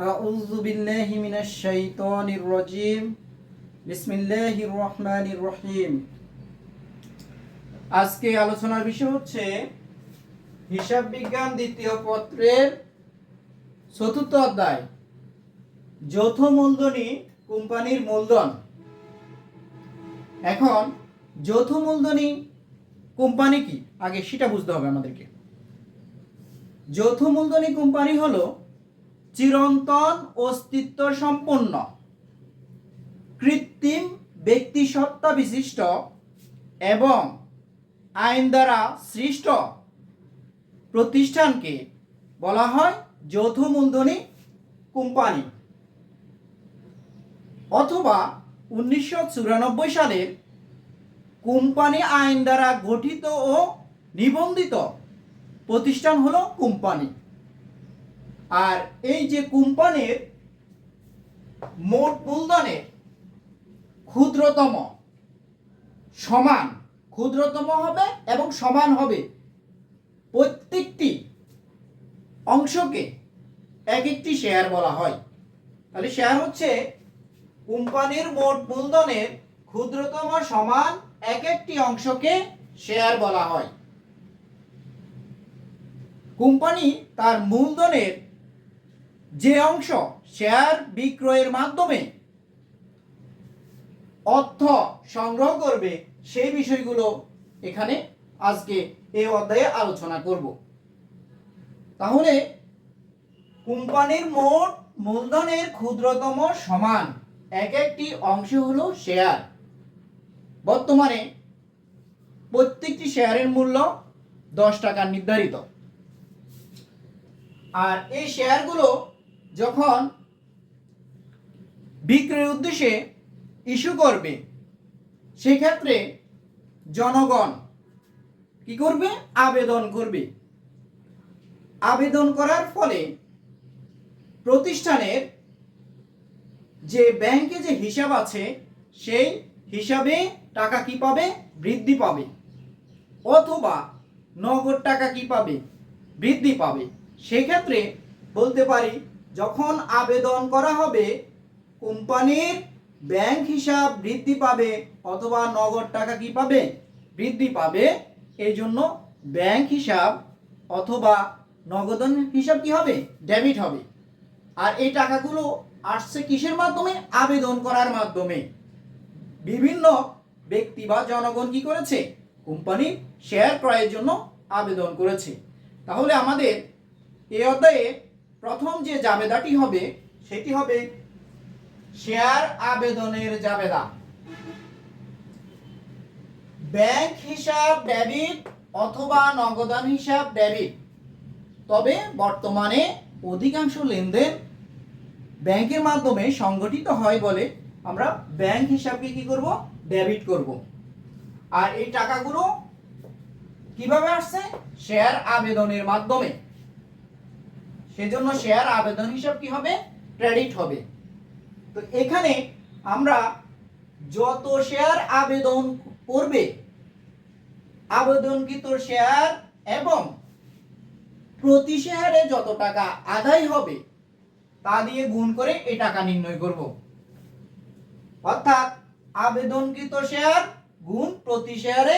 أعوذ بالله من الشيطان الرجيم بسم الله الرحمن الرحيم আজকে আলোচনার বিষয় হচ্ছে হিসাব বিজ্ঞান দ্বিতীয় পত্রের চতুর্থ অধ্যায় যৌথ মূলধনী কোম্পানির মূলধন এখন যৌথ মূলধনী কোম্পানি কি আগে সেটা বুঝতে হবে আমাদেরকে যৌথ মূলধনী কোম্পানি হলো চিরন্তন অস্তিত্ব সম্পন্ন। কৃত্রিম ব্যক্তিসত্তা বিশিষ্ট এবং আইন দ্বারা সৃষ্ট প্রতিষ্ঠানকে বলা হয় যৌথ মূলধনী কোম্পানি। অথবা উনিশশো চুরানব্বই সালের কোম্পানি আইন দ্বারা গঠিত ও নিবন্ধিত প্রতিষ্ঠান হলো কোম্পানি। আর এই যে কোম্পানির মোট মূলধনের ক্ষুদ্রতম, সমান, ক্ষুদ্রতম হবে এবং সমান হবে প্রত্যেকটি অংশকে এক একটি শেয়ার বলা হয়। তাহলে শেয়ার হচ্ছে কোম্পানির মোট মূলধনের ক্ষুদ্রতম, সমান এক একটি অংশকে শেয়ার বলা হয়। কোম্পানি তার মূলধনের যে অংশ শেয়ার বিক্রয়ের মাধ্যমে অর্থ সংগ্রহ করবে, সেই বিষয়গুলো এখানে আজকে এই অধ্যায়ে আলোচনা করব। তাহলে কোম্পানির মোট মূলধনের ক্ষুদ্রতম সমান এক একটি অংশ হলো শেয়ার। বর্তমানে প্রত্যেকটি শেয়ারের মূল্য দশ টাকা নির্ধারিত। আর এই শেয়ারগুলো যখন বিক্রয়ের উদ্দেশ্যে ইস্যু করবে, সেক্ষেত্রে জনগণ কি করবে? আবেদন করবে। আবেদন করার ফলে প্রতিষ্ঠানের যে ব্যাংকে যে হিসাব আছে, সেই হিসাবে টাকা কি পাবে? বৃদ্ধি পাবে। অথবা নগদ টাকা কি পাবে? বৃদ্ধি পাবে। সেক্ষেত্রে বলতে পারি যখন আবেদন করা হবে, কোম্পানির ব্যাংক হিসাব বৃদ্ধি পাবে অথবা নগদ টাকা কি পাবে? বৃদ্ধি পাবে। এই জন্য ব্যাংক হিসাব অথবা নগদন হিসাব কি হবে? ডেবিট হবে। আর এই টাকাগুলো আসছে কিসের মাধ্যমে? আবেদন করার মাধ্যমে। বিভিন্ন ব্যক্তি বা জনগণ কি করেছে? কোম্পানি শেয়ার ক্রয়ের জন্য আবেদন করেছে। তাহলে আমাদের এই অধ্যায়ে প্রথম যে জাবেদাটি হবে, সেটি হবে শেয়ার আবেদনের জাবেদা। ব্যাংক হিসাব ডেবিট অথবা নগদান হিসাব ডেবিট। তবে বর্তমানে অধিকাংশ লেনদেন ব্যাংকের মাধ্যমে সংগঠিত হয় বলে আমরা ব্যাংক হিসাবকে কি করব? ডেবিট করব। আর এই টাকাগুলো কীভাবে আসছে? শেয়ার আবেদনের মাধ্যমে। সেজন্য শেয়ার আবেদন হিসাব কি হবে? ক্রেডিট হবে। তো এখানে আমরা যত শেয়ার আবেদন করবে, আবেদনকৃত শেয়ার এবং প্রতি শেয়ারে যত টাকা আদায় হবে, তা দিয়ে গুণ করে এই টাকা নির্ণয় করব। অর্থাৎ আবেদনকৃত শেয়ার গুণ প্রতি শেয়ারে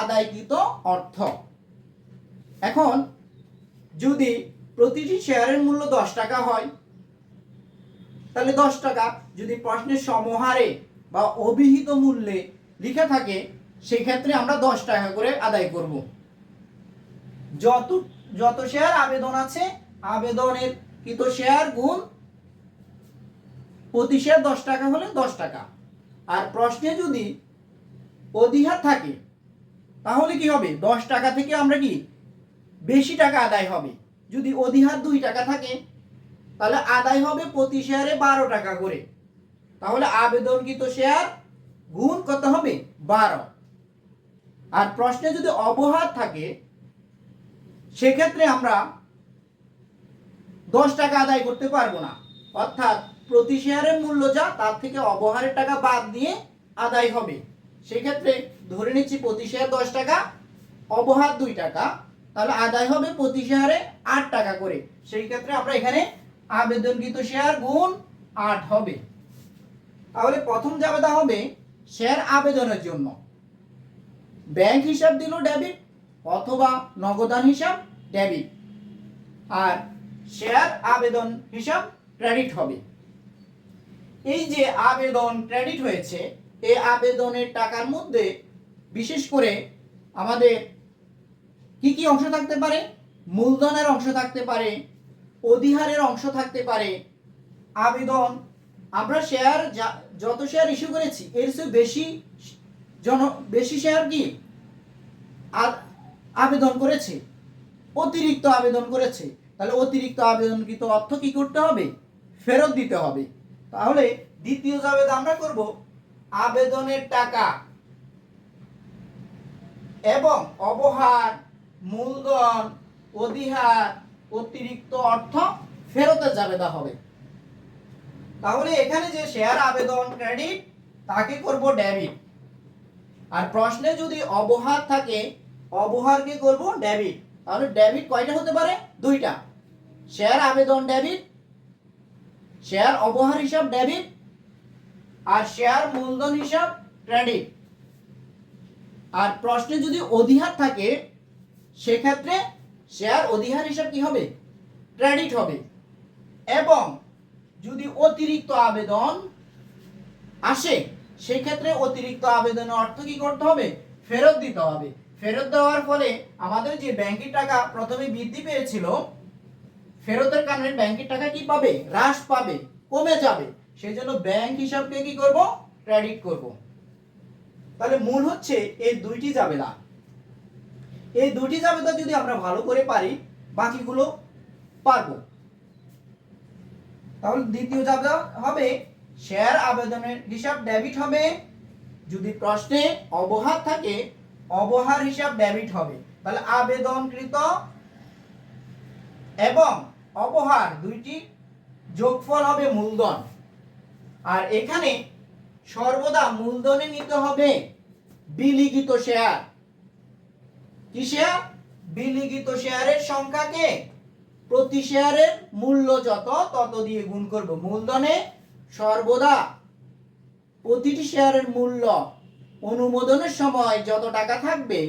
আদায়কৃত অর্থ। এখন যদি প্রতিটি শেয়ারের মূল্য দশ টাকা হয়। তাহলে দশ টাকা যদি প্রশ্নের সমহারে বা অভিহিত মূল্যে লিখে থাকে, সেক্ষেত্রে আমরা দশ টাকা করে আদায় করব। যত যত শেয়ার আবেদন আছে, আবেদনের কৃত শেয়ার গুণ প্রতি শেয়ার দশ টাকা হলে দশ টাকা। আর প্রশ্নে যদি অধিহার থাকে, তাহলে কি হবে? দশ টাকা থেকে আমরা কি বেশি টাকা আদায় হবে? যদি অধিহার দুই টাকা থাকে, তাহলে আদায় হবে প্রতি শেয়ারে বারো টাকা করে। তাহলে আবেদনকৃত শেয়ার গুণ কত হবে? বারো। আর প্রশ্নে যদি অবহার থাকে, সেক্ষেত্রে আমরা দশ টাকা আদায় করতে পারব না। অর্থাৎ প্রতি শেয়ারের মূল্য যা, তার থেকে অবহারের টাকা বাদ দিয়ে আদায় হবে। সেক্ষেত্রে ধরে নিচ্ছি প্রতি শেয়ার দশ টাকা, অবহার দুই টাকা। তাহলে আদায় হবে প্রতি শেয়ারে আট টাকা করে। সেই ক্ষেত্রে আমরা এখানে আবেদনকৃত শেয়ার গুণ আট হবে। তাহলে প্রথম জাবেদা হবে, শেয়ার আবেদনের জন্য। ব্যাংক হিসাব দিল ডেবিট অথবা নগদান হিসাব ডেবিট। আর শেয়ার আবেদন হিসাব ক্রেডিট হবে। এই যে আবেদন ক্রেডিট হয়েছে, এই আবেদনের টাকার মধ্যে বিশেষ করে আমাদের কি কি অংশ থাকতে পারে? মূলধনের অংশ থাকতে পারে, অধিহারের অংশ থাকতে পারে, আবেদন। আমরা শেয়ার যত শেয়ার ইস্যু করেছি, এর চেয়ে বেশি জন, বেশি শেয়ার কি? আবেদন করেছে, অতিরিক্ত আবেদন করেছে। তাহলে অতিরিক্ত আবেদনকৃত অর্থ কি করতে হবে? ফেরত দিতে হবে। তাহলে দ্বিতীয় জাবেদ আমরা করব, আবেদনের টাকা এবং অবহার মূলধন, অধিহার, অতিরিক্ত অর্থ ফেরতের জাবেদা হবে। তাহলে এখানে যে শেয়ার আবেদন ক্রেডিট তাকে করব ডেবিট আর প্রশ্নে যদি অবহার থাকে অবহারকে করব? ডেবিট তাহলে ডেবিট কয়টা হতে পারে? দুইটা। শেয়ার আবেদন ডেবিট শেয়ার অবহার হিসাব ডেবিট আর শেয়ার মূলধন হিসাব ক্রেডিট আর প্রশ্নে যদি অধিহার থাকে সেক্ষেত্রে শেয়ার অধিহার হিসাব কি হবে? ক্রেডিট হবে। এবং যদি অতিরিক্ত আবেদন আসে, সেক্ষেত্রে অতিরিক্ত আবেদনের অর্থ কি করতে হবে? ফেরত দিতে হবে। ফেরত দেওয়ার ফলে আমাদের যে ব্যাংকের টাকা প্রথমে বৃদ্ধি পেয়েছিল, ফেরতের কারণে ব্যাংকের টাকা কি পাবে? হ্রাস পাবে, কমে যাবে। সেই জন্য ব্যাংক হিসাবকে কি করব? ক্রেডিট করব। তাহলে মূল হচ্ছে এই দুইটি জাবেদা এই দুটি জাবেদা যদি আমরা ভালো করে পারি, বাকিগুলো পারব। তাহলে দ্বিতীয় জাবেদা হবে শেয়ার আবেদনের হিসাব ডেবিট হবে। যদি প্রশ্নে অবহার থাকে, অবহার হিসাব ডেবিট হবে। তাহলে আবেদনকৃত এবং অবহার দুইটি যোগফল হবে মূলধন। আর এখানে সর্বদা মূলধনে নিতে হবে বিলিখিত শেয়ার কি শেয়ার বিলিখিত শেয়ারের সংখ্যাকে? প্রতি শেয়ারের মূল্য যত, তত দিয়ে গুণ করব। মূলধনে সর্বদা প্রতিটি শেয়ারের মূল্য অনুমোদনের সময় যত টাকা থাকবে,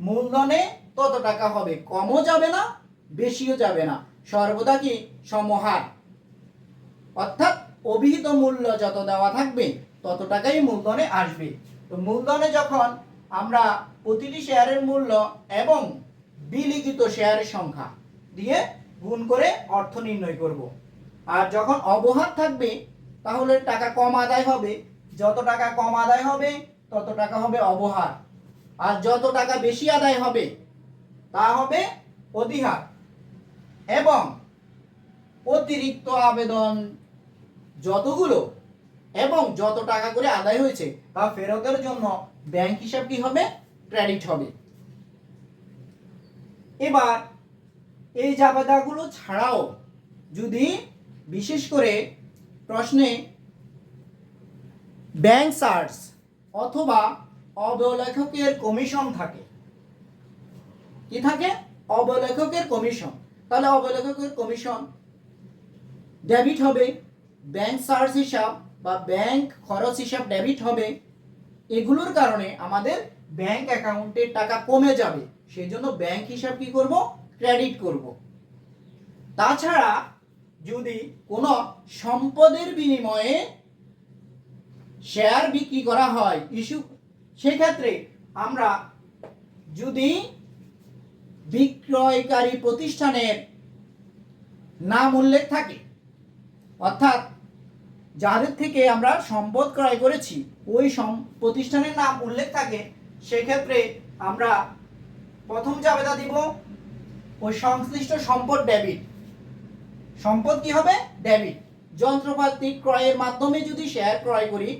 মূলধনে তত টাকা হবে। কমও যাবে না, বেশিও যাবে না। সর্বদা কি? সমহার। অর্থাৎ অভিহিত মূল্য যত দেওয়া থাকবে, তত টাকাই মূলধনে আসবে। তো মূলধনে যখন আমরা প্রতিটি শেয়ারের মূল্য এবং বিলিখিত শেয়ারের সংখ্যা দিয়ে গুণ করে অর্থ নির্ণয় করব। আর যখন অবহার থাকবে, তাহলে টাকা কম আদায় হবে। যত টাকা কম আদায় হবে, তত টাকা হবে অবহার। আর যত টাকা বেশি আদায় হবে, তা হবে অধিহার। এবং অতিরিক্ত আবেদন যতগুলো এবং যত টাকা করে আদায় হয়েছে, তা ফেরতের জন্য ব্যাংক হিসাব কি হবে? ক্রেডিট হবে। এবার এই জাবেদাগুলো ছাড়াও যদি বিশেষ করে প্রশ্নে ব্যাংক চার্জ অথবা অবলেখকের কমিশন থাকে। কি থাকে? অবলেখকের কমিশন। তাহলে অবলেখকের কমিশন ডেবিট হবে। ব্যাংক চার্জ হিসাব বা ব্যাংক খরচ হিসাব ডেবিট হবে। এগুলোর কারণে আমাদের ব্যাংক অ্যাকাউন্টের টাকা কমে যাবে। সেই জন্য ব্যাংক হিসাব কি করব? ক্রেডিট করব। তাছাড়া যদি কোনো সম্পদের বিনিময়ে শেয়ার বিক্রি করা হয় ইস্যু সেক্ষেত্রে আমরা যদি বিক্রয়কারী প্রতিষ্ঠানের নাম উল্লেখ থাকে, অর্থাৎ যাদের থেকে আমরা সম্পদ ক্রয় করেছি, ওই প্রতিষ্ঠানের নাম উল্লেখ থাকে, সেক্ষেত্রে আমরা প্রথম জাবেদা দিব, ওই সংশ্লিষ্ট সম্পদ ডেবিট। সম্পদ কি হবে? ডেবিট। যন্ত্রপাতি ক্রয়ের মাধ্যমে যদি শেয়ার ক্রয় করি,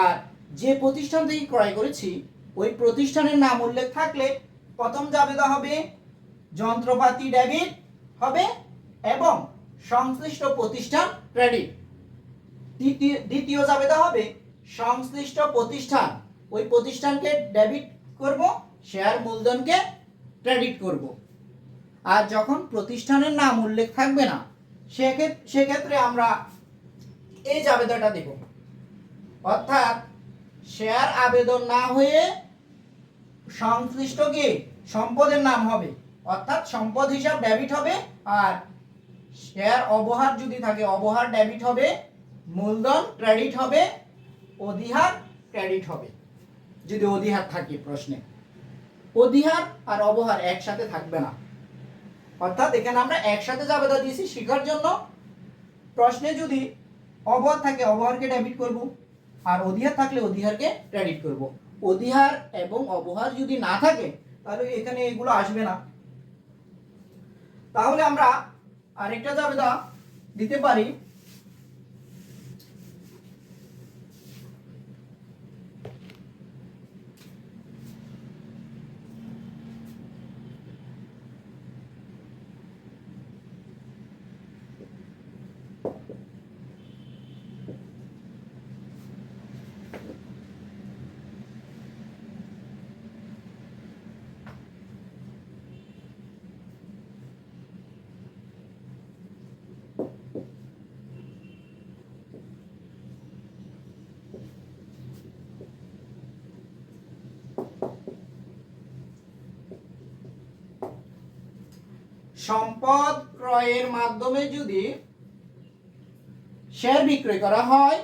আর যে প্রতিষ্ঠান থেকে ক্রয় করেছি, ওই প্রতিষ্ঠানের নাম উল্লেখ থাকলে প্রথম জাবেদা হবে, যন্ত্রপাতি ডেবিট হবে, এবং সংশ্লিষ্ট প্রতিষ্ঠান ক্রেডিট। তৃতীয় দ্বিতীয় জাবেদা হবে সংশ্লিষ্ট প্রতিষ্ঠান। ওই প্রতিষ্ঠানকে ডেবিট করব শেয়ার মূলধনকে ক্রেডিট করব। আর যখন প্রতিষ্ঠানের নাম উল্লেখ থাকবে না সেক্ষেত্রে সেক্ষেত্রে আমরা এই জাবেদাটা দেব। অর্থাৎ শেয়ার আবেদন না হয়ে সংশ্লিষ্ট কি? সম্পদের নাম হবে। অর্থাৎ সম্পদ হিসাব ডেবিট হবে, আর শেয়ার অবহার যদি থাকে, অবহার ডেবিট হবে মূলধন ক্রেডিট হবে, অধিহার ক্রেডিট হবে। যদি অধিহার থাকে প্রশ্নে। অধিহার আর অবহার একসাথে থাকবে না। অর্থাৎ এখানে আমরা একসাথে জাবেদা দিয়েছি শেখার জন্য প্রশ্নে যদি অবহার থাকে, অবহারকে ডেবিট করব। আর অধিহার থাকলে অধিহারকে ক্রেডিট করব। অধিহার এবং অবহার যদি না থাকে, তাহলে এখানে এগুলো আসবে না। তাহলে আমরা আরেকটা জাবেদা দিতে পারি সম্পদ ক্রয়ের মাধ্যমে যদি শেয়ার বিক্রয় করা হয়,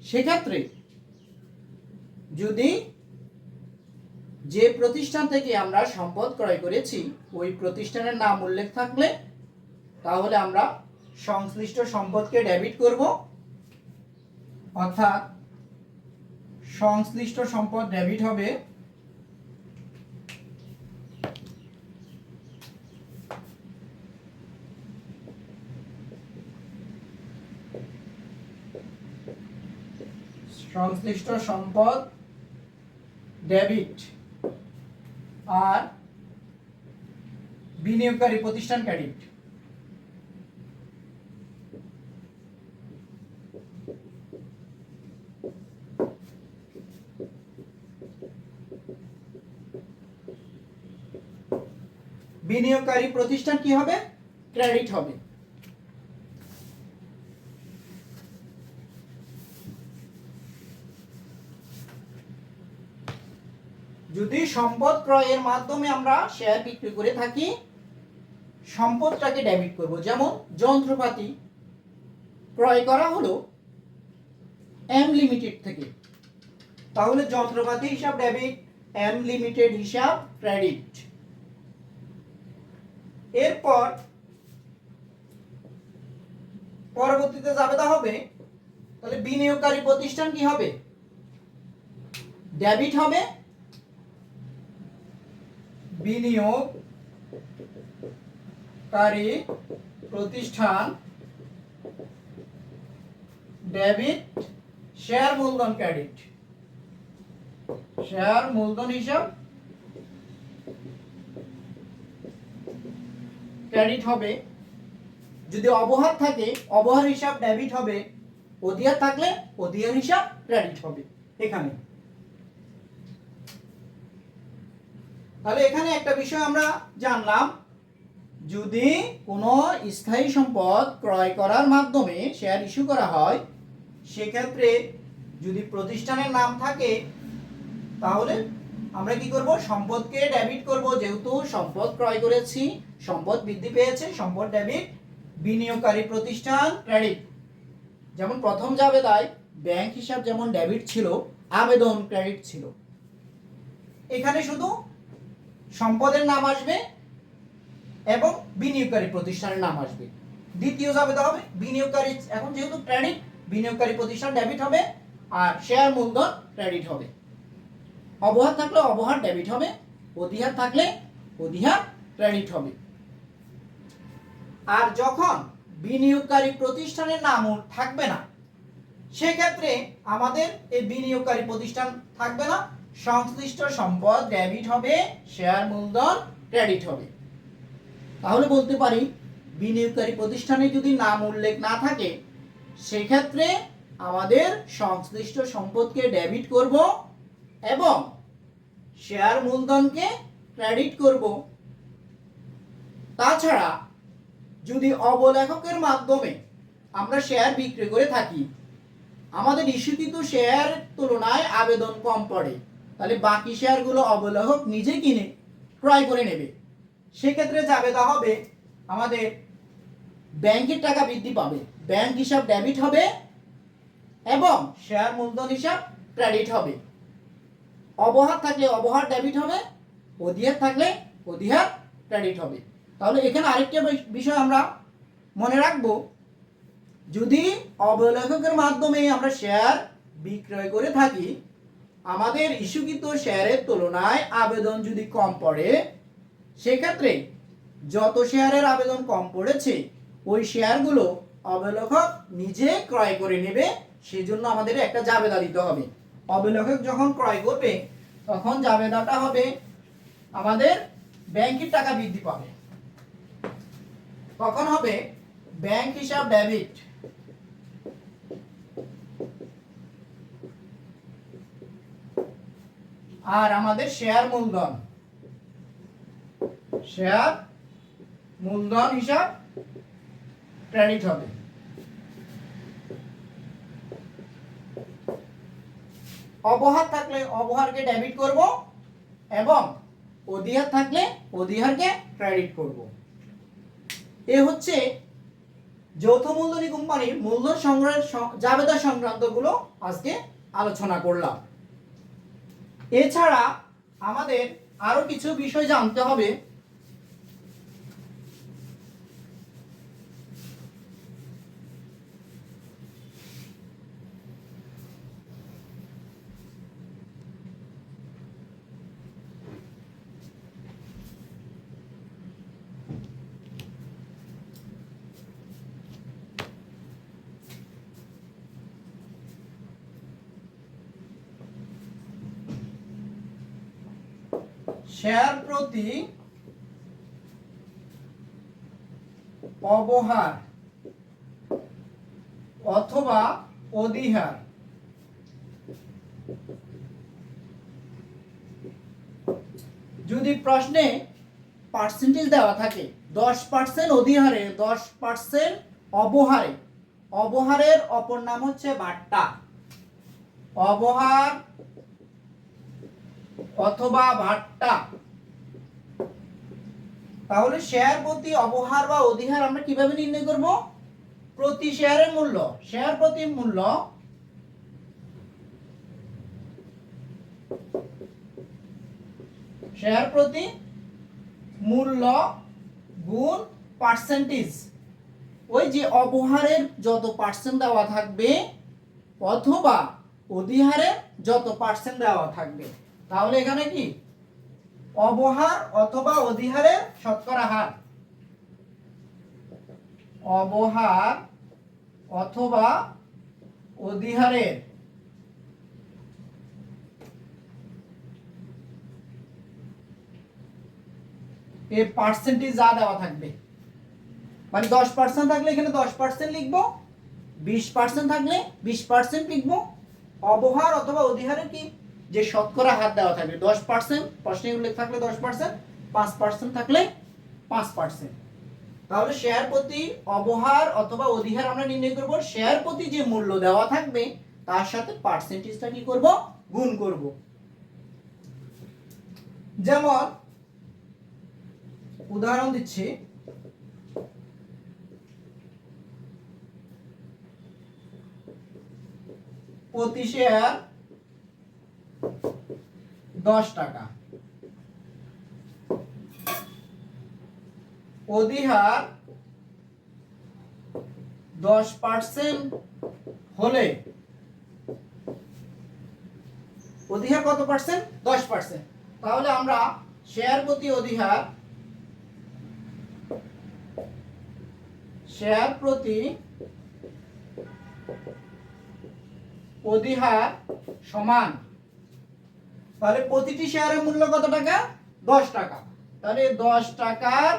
সেক্ষেত্রে যদি যে প্রতিষ্ঠান থেকে আমরা সম্পদ ক্রয় করেছি, ওই প্রতিষ্ঠানের নাম উল্লেখ থাকলে তাহলে আমরা সংশ্লিষ্ট সম্পদকে ডেবিট করব। অর্থাৎ সংশ্লিষ্ট সম্পদ ডেবিট হবে সংশ্লিষ্ট সম্পদ ডেবিট আর বিনিয়োগকারী প্রতিষ্ঠান ক্রেডিট বিনিয়োগকারী প্রতিষ্ঠান কি হবে? ক্রেডিট হবে যদি সম্পদ ক্রয়ের মাধ্যমে আমরা শেয়ার বিক্রি করে থাকি, সম্পদটাকে ডেবিট করব। যেমন যন্ত্রপাতি ক্রয় করা হলো এম লিমিটেড থেকে। তাহলে যন্ত্রপাতি হিসাব ডেবিট এম লিমিটেড হিসাব ক্রেডিট এরপর পরবর্তীতে যাবে তা হবে, তাহলে বিনিয়োগকারী প্রতিষ্ঠান কি হবে? ডেবিট হবে বিনিয়োগকারী প্রতিষ্ঠান ডেবিট শেয়ার মূলধন ক্রেডিট। শেয়ার মূলধন হিসাব ক্রেডিট হবে। যদি অবহার থাকে, অবহার হিসাব ডেবিট হবে। অধিহার থাকলে অধিহার হিসাব ক্রেডিট হবে। এখানে। তাহলে এখানে একটা বিষয় আমরা জানলাম। যদি কোনো স্থায়ী সম্পদ ক্রয় করার মাধ্যমে শেয়ার ইস্যু করা হয়, সেক্ষেত্রে যদি প্রতিষ্ঠানের নাম থাকে, তাহলে আমরা কি করব? সম্পদকে ডেবিট করব। যেহেতু সম্পদ ক্রয় করেছি, সম্পদ বৃদ্ধি পেয়েছে, সম্পদ ডেবিট বিনিয়োগকারী প্রতিষ্ঠান ক্রেডিট যেমন প্রথম জাবেদায় ব্যাংক হিসাব যেমন ডেবিট ছিল, আবেদন ক্রেডিট ছিল। এখানে শুধু সম্পদের নাম আসবে এবং বিনিয়োগকারী প্রতিষ্ঠানের নাম আসবে। দ্বিতীয় জাবেদা হবে বিনিয়োগকারী, এখন যেহেতু ক্রেডিট বিনিয়োগকারী প্রতিষ্ঠান ডেবিট হবে আর শেয়ার মূলধন ক্রেডিট হবে। অবহার থাকলে অবহার ডেবিট হবে। অধিহার থাকলে অধিহার ক্রেডিট হবে। আর যখন বিনিয়োগকারী প্রতিষ্ঠানের নাম থাকবে না, সেক্ষেত্রে আমাদের এই বিনিয়োগকারী প্রতিষ্ঠান থাকবে না। সংশ্লিষ্ট সম্পদ ডেবিট হবে শেয়ার মূলধন ক্রেডিট হবে। তাহলে বলতে পারি, বিনিয়োগকারী প্রতিষ্ঠানে যদি নাম উল্লেখ না থাকে, সেক্ষেত্রে আমাদের সংশ্লিষ্ট সম্পদকে ডেবিট করব এবং শেয়ার মূলধনকে ক্রেডিট করব। তাছাড়া যদি অবলেখকের মাধ্যমে আমরা শেয়ার বিক্রি করে থাকি, আমাদের ইস্যুকৃত শেয়ার তুলনায় আবেদন কম পড়ে। তাহলে বাকি শেয়ারগুলো অবলেখক নিজে কিনে ক্রয় করে নেবে। সেক্ষেত্রে জাবেদা হবে, আমাদের ব্যাংকের টাকা বৃদ্ধি পাবে। ব্যাংক হিসাব ডেবিট হবে এবং শেয়ার মূলধন হিসাব ক্রেডিট হবে। অবহার থাকলে অবহার ডেবিট হবে, অধিহার থাকলে অধিহার ক্রেডিট হবে। তাহলে এখানে আরেকটা বিষ- বিষয় আমরা মনে রাখব, যদি অবলেখকের মাধ্যমে আমরা শেয়ার বিক্রয় করে থাকি আমাদের ইস্যুকৃত শেয়ারের তুলনায় আবেদন যদি কম পড়ে, সেক্ষেত্রে যত শেয়ারের আবেদন কম পড়েছে, ওই শেয়ারগুলো অবলেখক নিজে ক্রয় করে নেবে সেই জন্য আমাদের একটা জাবেদা দিতে হবে। অবলেখক যখন ক্রয় করবে, তখন জাবেদাটা হবে, আমাদের ব্যাংকের টাকা বৃদ্ধি পাবে। তখন হবে ব্যাংক হিসাব ডেবিট। আর আমাদের শেয়ার মূলধন। শেয়ার মূলধন হিসাব ক্রেডিট হবে। অবহার থাকলে অবহারকে ডেবিট করব এবং অধিহার থাকলে অধিহারকে ক্রেডিট করব। এ হচ্ছে যৌথ মূলধনী কোম্পানির মূলধন সংগ্রহের জাবেদা সংক্রান্তগুলো আজকে আলোচনা করলাম। এছাড়া আমাদের আরও কিছু বিষয় জানতে হবে। শেয়ার প্রতি অবহার অথবা অধিহার। যদি প্রশ্নে পার্সেন্টেজ দেওয়া থাকে, দশ পার্সেন্ট অধিহারে, দশ পার্সেন্ট অবহারে, অবহারের অপর নাম হচ্ছে বাট্টা অবহার অথবা ভাট্টা। তাহলে শেয়ার প্রতি অবহার বা অধিহার আমরা কীভাবে নির্ণয় করব? প্রতি শেয়ারের মূল্য। শেয়ার প্রতি মূল্য শেয়ার প্রতি মূল্য গুণ পার্সেন্টেজ ওই যে অবহারের যত পার্সেন্ট দেওয়া থাকবে, অথবা অধিহারের যত পার্সেন্ট দেওয়া থাকবে। তাহলে এখানে কি? অবহার অথবা অধিহারের শতকরা হার। অবহার অথবা অধিহারের এ পার্সেন্টেজ যা দেওয়া থাকবে। মানে দশ পার্সেন্ট থাকলে এখানে দশ পার্সেন্ট লিখব, বিশ পার্সেন্ট থাকলে বিশ পার্সেন্ট লিখব। অবহার অথবা অধিহারের কি? যে শতকরা হার দেওয়া থাকবে, দশ পার্সেন্ট প্রশ্নে উল্লেখ থাকলে দশ পার্সেন্ট পাঁচ পার্সেন্ট থাকলে পাঁচ পার্সেন্ট তাহলে শেয়ার প্রতি অবহার অথবা অধিহার আমরা নির্ণয় করব শেয়ার প্রতি যে মূল্য দেওয়া থাকবে, তার সাথে পার্সেন্টেজটা কি করব? গুণ করব। যেমন, উদাহরণ দিচ্ছি। প্রতি শেয়ার দশ টাকা। অধিহার দশ পার্সেন্ট হলে অধিহার কত পার্সেন্ট দশ পার্সেন্ট তাহলে আমরা শেয়ার প্রতি অধিহার শেয়ার প্রতি অধিহার সমান তাহলে প্রতিটি শেয়ারের মূল্য কত টাকা? দশ টাকা। তাহলে দশ টাকার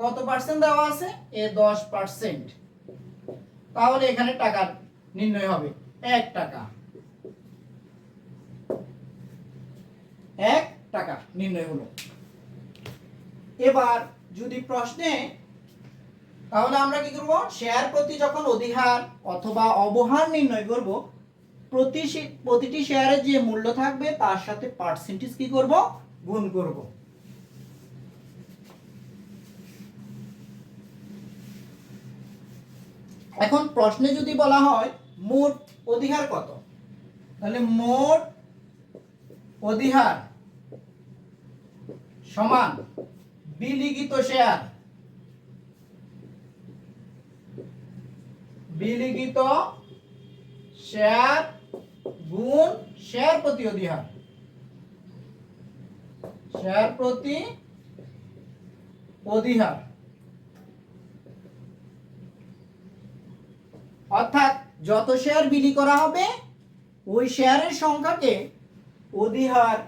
কত পার্সেন্ট দেওয়া আছে? এ দশ পার্সেন্ট তাহলে এখানে টাকা নির্ণয় হবে। এক টাকা। এক টাকা নির্ণয় হলো। এবার যদি প্রশ্নে, তাহলে আমরা কি করব? শেয়ার প্রতি যখন অধিহার অথবা অবহার নির্ণয় করব প্রতি প্রতিটি শেয়ারের যে মূল্য থাকবে, তার সাথে পার্সেন্টেজ কি করব? গুণ করব। এখন প্রশ্নে যদি বলা হয়, মোট অধিহার কত? তাহলে মোট অধিহার সমান বিলিখিত শেয়ার বিলিখিত শেয়ার গুণ শেয়ার প্রতি অধিহার। শেয়ার প্রতি অধিহার। অর্থাৎ যত শেয়ার বিলি করা হবে, ওই শেয়ারের সংখ্যাকে অধিহার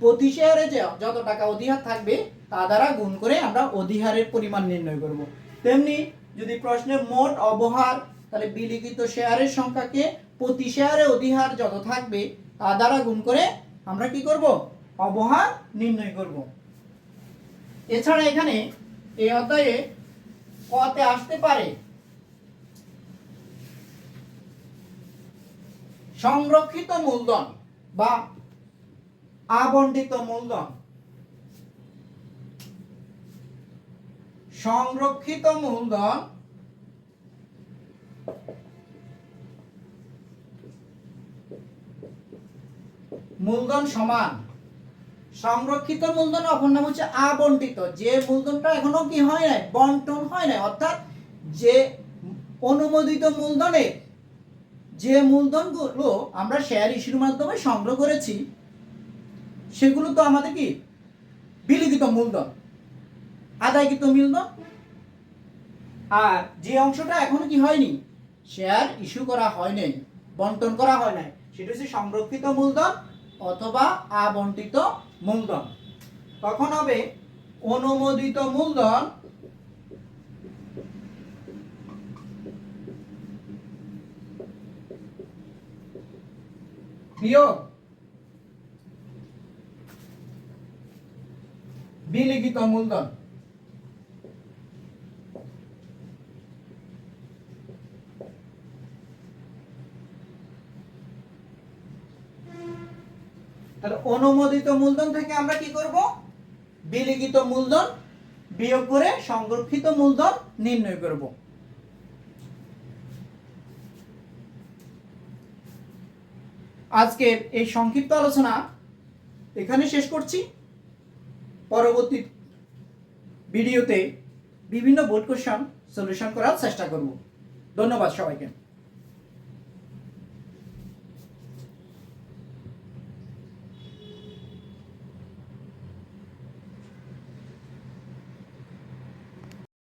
প্রতি শেয়ারে যে যত টাকা অধিহার থাকবে, তা দ্বারা গুণ করে আমরা অধিহারের পরিমাণ নির্ণয় করব। তেমনি যদি প্রশ্নের মোট অবহার তাহলে বিলিখিত শেয়ারের সংখ্যাকে প্রতি শেয়ারে অধিহার যত থাকবে, তা দ্বারা গুণ করে আমরা কি করব? অবহার নির্ণয় করব। এছাড়া এখানে এই অধ্যায়ে কতে আসতে পারে সংরক্ষিত মূলধন বা আবন্টিত মূলধন। সংরক্ষিত মূলধন মূলধন সমান। সংরক্ষিত মূলধন অপর নাম হচ্ছে আবন্টিত যে মূলধনটা এখনও কি হয় নাই? বন্টন হয় নাই। অর্থাৎ যে অনুমোদিত মূলধনের যে মূলধনগুলো আমরা শেয়ার ইস্যুর মাধ্যমে সংগ্রহ করেছি, সেগুলো তো আমাদের কি? বিলিখিত মূলধন। আদায়কৃত মূলধন। আর যে অংশটা এখনও কি হয়নি? শেয়ার ইস্যু করা হয় নাই, বন্টন করা হয় নাই। সেটা হচ্ছে সংরক্ষিত মূলধন অথবা আবন্টিত মূলধন। তখন হবে অনুমোদিত মূলধন বিলিখিত মূলধন। তাহলে অনুমোদিত মূলধন থেকে আমরা কি করব? বিলিখিত মূলধন বিয়োগ করে সংরক্ষিত মূলধন নির্ণয় করব। আজকের এই সংক্ষিপ্ত আলোচনা এখানে শেষ করছি। পরবর্তী ভিডিওতে বিভিন্ন বোর্ড কোশ্চেন সলিউশন করার চেষ্টা করব। ধন্যবাদ সবাইকে।